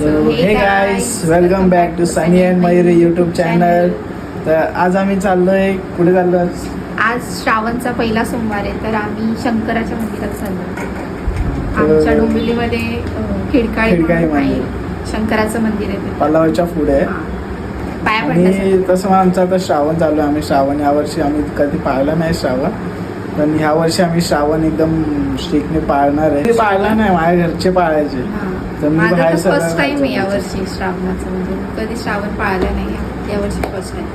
Hey guys welcome back to Sunny and Mayuri YouTube channel तर आज आम्ही चाललोय कुठे चाललो आज? श्रावणचा पहिला सोमवार आहे तर आम्ही शंकराच्या मंदिरात चाललो आमच्या डोंबिवलीमध्ये खिडकाळी आहे. शंकराचं मंदिर आहे ते. पल्लावरच्या पुढे. आणि तसं मग आमचं आता श्रावण चालू आहे. आम्ही श्रावण यावर्षी आम्ही कधी पाळला नाही श्रावण. पण ह्या वर्षी आम्ही श्रावण एकदम स्ट्रिक्टने पाळणार आहे. पाळला नाही माझ्या घरचे पाळायचे. माझा तर फर्स्ट टाइम आहे. यावर्षी श्रावणाचं म्हणजे कधी श्रावण पाळलं नाही यावर्षी फर्स्ट टाइम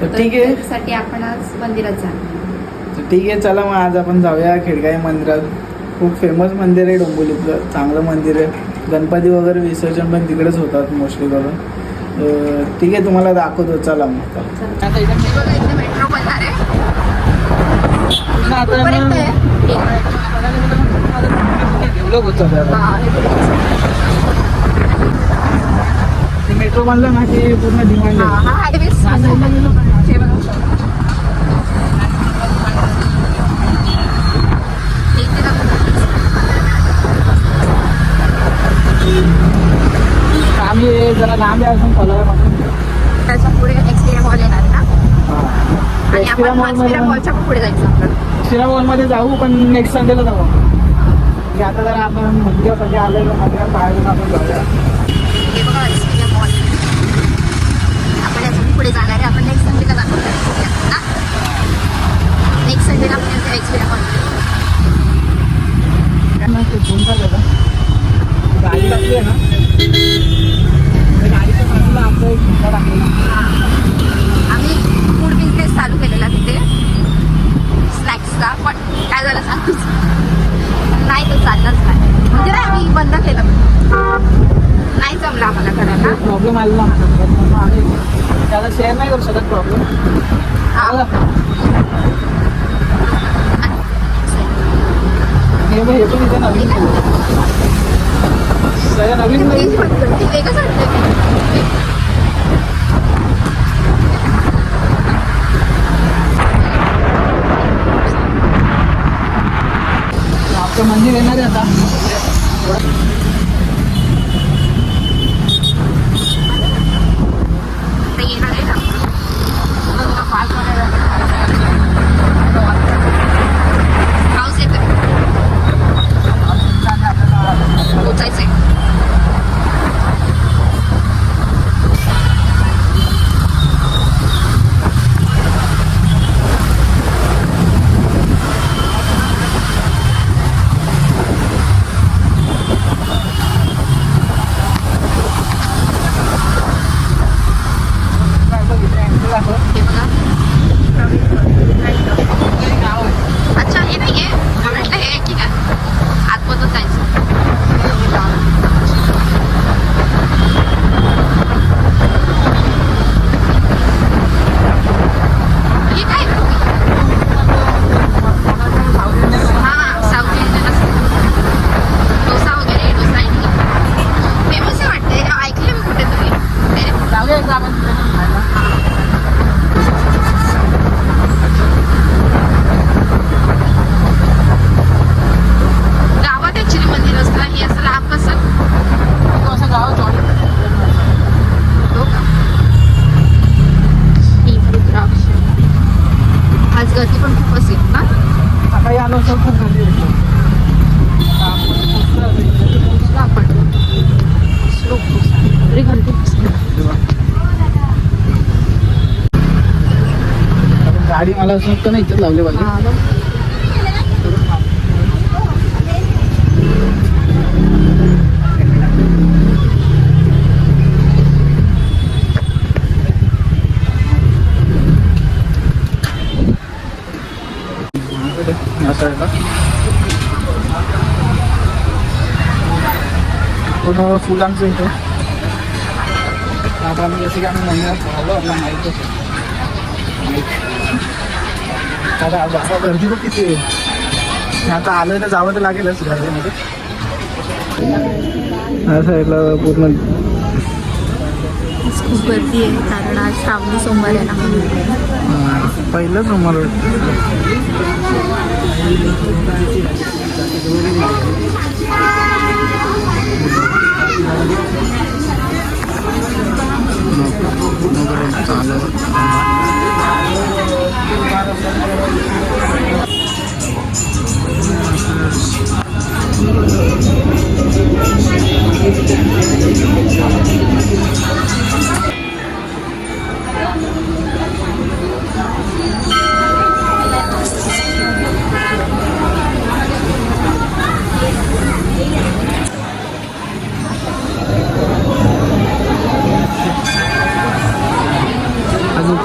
तर ठीक आहे त्यासाठी आपण आज मंदिरात जाणार तर ठीक आहे चला मग आज आपण जाऊया खिडकाई मंदिरात खूप फेमस मंदिर आहे डोंबिवलीतलं चांगलं मंदिर आहे गणपती वगैरे विसर्जन पण तिकडेच होतात मोस्टली करून ठीक आहे तुम्हाला दाखवतो चला मग हे बघा इथे मेट्रो बनणार आहे कुठपर्यंत आहे? हा, हे बघा. मेट्रो बनलं ना की पूर्ण डिमांड. आम्ही जरा लांब आहे असून पलाव्यापासून त्याच्या पुढे एक्सपिरिया मॉल येणार ना? आणि आपण पुढे जायचं मॉलमध्ये जाऊ पण नेक्स्ट संडेला जाऊ. म्हणजे आता जरा आपण मंदिरासाठी आलेलो मंदिरात बाहेरून आपण जाऊया हे बघा एक्सपिरिया मॉल आपण याच्या पुढे जाणार आहे. आपण नेक्स्ट संडेला जाणार ना नेक्स्ट संडेला आपण नेक्स्ट वेळा त्यांना गाडी टाकली आहे ना गाडीच्या बाजूला आमचा एक टाकलेला आम्ही फूड बिझनेस चालू केलेला तिथे. स्नॅक्सचा पण काय झालं सांगू? नाही तो चाललाच नाही. म्हणजे नाही आम्ही बंद केलं. नाही जमलं आम्हाला करायला. प्रॉब्लेम आला त्याला शेअर नाही करू शकत प्रॉब्लेम हा. हे पण इथे नवीन केलं सगळं नवीन नवीन मंदिर येणार आहे आता. गाडी मला असं वाटतं ना इथेच लावली पाहिजे हा, बघ. या साईडला पूर्ण फुलांचं इथे आता आम्ही जसे की आम्ही मंदिरात राहिलो आपला माहीत आता गर्दी पण किती आहे. आता आलं तर जावं तर लागेलच गर्दीमध्ये. साईडला पूर्ण खूप गर्दी आहे कारण आज श्रावणी सोमवार आहे ना. पहिलं सोमवार वाटतं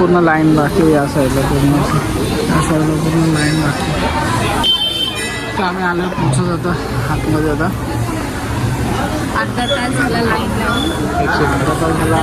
पूर्ण लाईन बाकी या साईडला पूर्ण. या साईडला पूर्ण लाईन बाकी तर आम्ही आलो पोचत आता आतमध्ये आता. अर्धा तास झाला लाईन एकशे अर्धा तास झाला.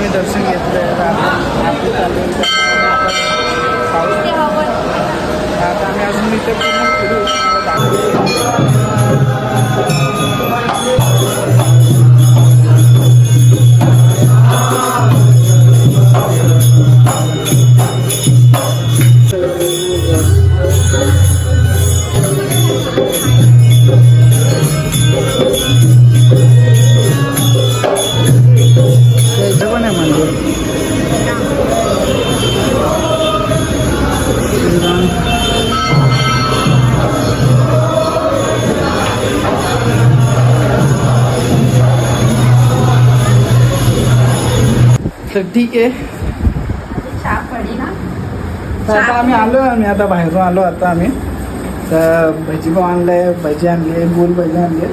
আমি দর্শক तर ठीक आहे. आता आम्ही आलो आम्ही आता बाहेरून आलो आता आम्ही. तर भजी पाव आणलंय भजी आणली गोल भजी आणली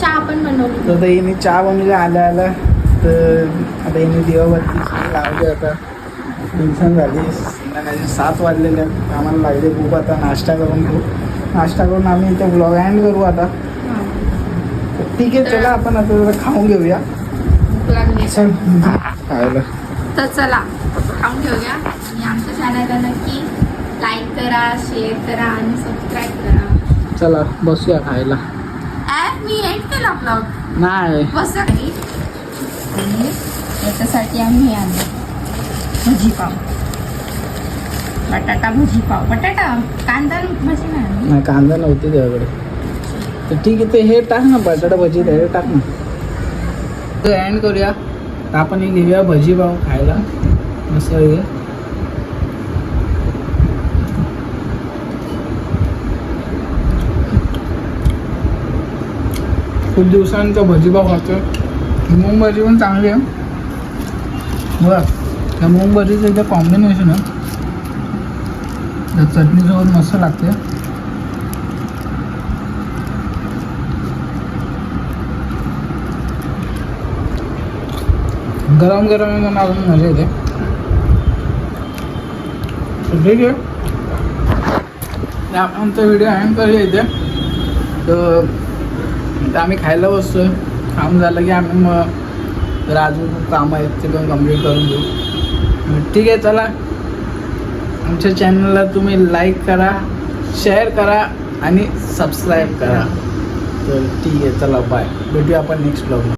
चहा पण बनवली. तर हिने चहा बनवली आल्या आल्या. तर आता हिने दिवाबत्ती लावली आता. दिवसान झाली. संध्याकाळी सात वाजलेले. आम्हाला लागले खूप आता. नाश्ता करून घेऊ. नाश्ता करून आम्ही इथे ब्लॉग एंड करू आता. ठीक आहे चला आपण आता जरा खाऊन घेऊया. चल. खायला. तर चला खाऊन घेऊया. आणि आमच्या चॅनलला नक्की लाईक करा शेअर करा आणि सबस्क्राईब करा. चला बसूया खायला. ॲप मी एड केला ब्लॉग नाही. बस आणि याच्यासाठी आम्ही हे आणलं भजी पाव बटाटा भजी पाव बटाटा कांदा भजी नाही. नाही कांदा नव्हती त्याकडे तर ठीक आहे ते हे टाक ना बटाटा भजी ते टाक ना. तर एंड करूया. तर आपण हे घेऊया भजी पाव खायला. मस्त हे. खूप दिवसांचा भजी पाव खातो मूग भजी पण चांगली आहे. बघा त्या मूग भजीचं इथे कॉम्बिनेशन आहे. त्या चटणीसोबत मस्त लागते. गरम गरम आहे म्हणून अजून मजा येते ठीक आहे. आपण आमचा व्हिडिओ हँग करूया इथे. तर आम्ही खायला बसतोय. काम झालं की आम्ही मग तर अजून खूप कामं आहेत ते पण कंप्लीट करून घेऊ ठीक आहे चला. आमच्या चॅनलला तुम्ही लाईक करा शेअर करा आणि सबस्क्राईब करा. तर ठीक आहे चला बाय भेटूया आपण नेक्स्ट ब्लॉगला